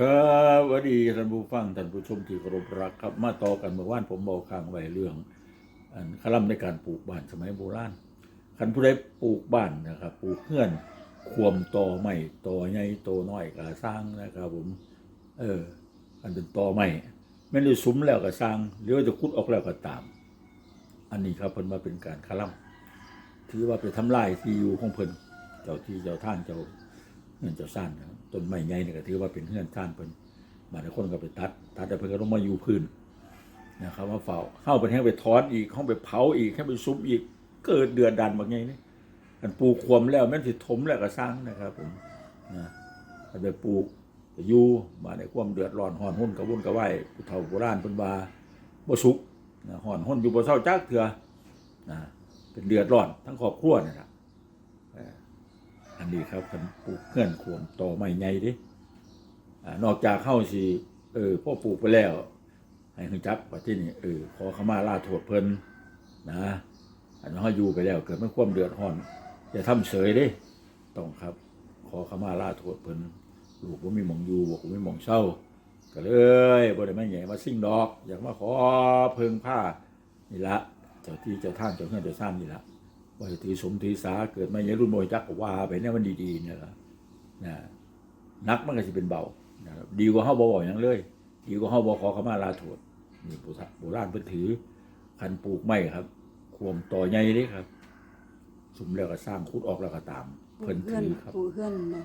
ครับสวัสดีท่านผู้ฟังท่านผู้ชมที่เคารพรักครับ มาต่อกันเมื่อวานผมบอกข้างไว้เรื่องอันคลัมในการปลูกบ้านสมัยโบราณคันผู้ใดปลูกบ้านนะครับปลูกเพื่อนควมต่อไม้ตอใหญ่ตอน้อยก็สร้างนะครับ ผม เอออันเป็นต่อไม้แม่ได้สุมแล้วก็สร้างหรือว่าจะคุดออกแล้วก็ตาม อันนี้ครับเพิ่นมาเป็นการคลัมถือว่าไปทำลายที่อยู่ของเพิ่นเจ้าที่เจ้าท่างเจ้าเงินเจ้าซ่านนะ ต้นไม้ใหญ่นี่ก็ถือว่าเป็นเฮือนซ่านเพิ่นบางคนก็ไปตัด ตัดแต่เพิ่นก็ต้องมาอยู่พื้นนะครับว่าเฝ้าเข้าไปแห้งไปถอนอีกเข้าไปเผาอีกให้าไปซุบอีกเกิดเดือดดันบางไงนี่กันปลูกควมแล้วแม่นสิถมแล้วก็สร้างนะครับผมนะไปปลูกอยู่มาในความเดือดร้อนฮ้อนหุ่นกระวุ่นกระวายผู้เฒ่าโบราณเพิ่นว่าบ่สุกนะฮ้อนหุ่นอยู่บ่เซาจักเถื่อนะเป็นเดือดร้อนทั้งครอบครัวนี่ล่ะ อันนี้ครับคันปลูกเงื่อนขวมต่อใหม่ใหญ่ดินอกจากเข้าสิเออพ่อปลูกไปแล้ว ให้ฮึจักว่าที่นี่เออขอขมาลาโทษเพิ่นนะอันนั้นเขาอยู่ไปแล้ว เกิดไม่ความเดือดร้อนอย่าทำเสยด้ต้องครับ ขอขมาลาโทษเพิ่นลูกบ่มีหมองอยู่บ่มีหมองเศร้าก็เลยบ่ได้มาแหย่มาสิ่งดอก อยากมาขอเพิงผ้านี่ละเจ้าที่เจ้าท่างเจ้าเฮือนเจ้าซ่านนี่ละ ว่าถือสมถือสาเกิดมาอย่างรุ่นโมยจักก็ว่าไปเนี่ยมันดีๆเนี่ยละนะนักมันก็จะเป็นเบานะครับดีกว่าเฮาบ่บ่อย่างเลยดีกว่าเฮาบ่ขอขมาลาโทษนี่โบราณเพิ่นถือคันปลูกไม้ครับ ควมต่อใหญ่เด้ครับ สุมแล้วก็สร้างคุดออกแล้วก็ตาม เพิ่กนเพื่อนถือครับ ปลูกเพื่อนนะ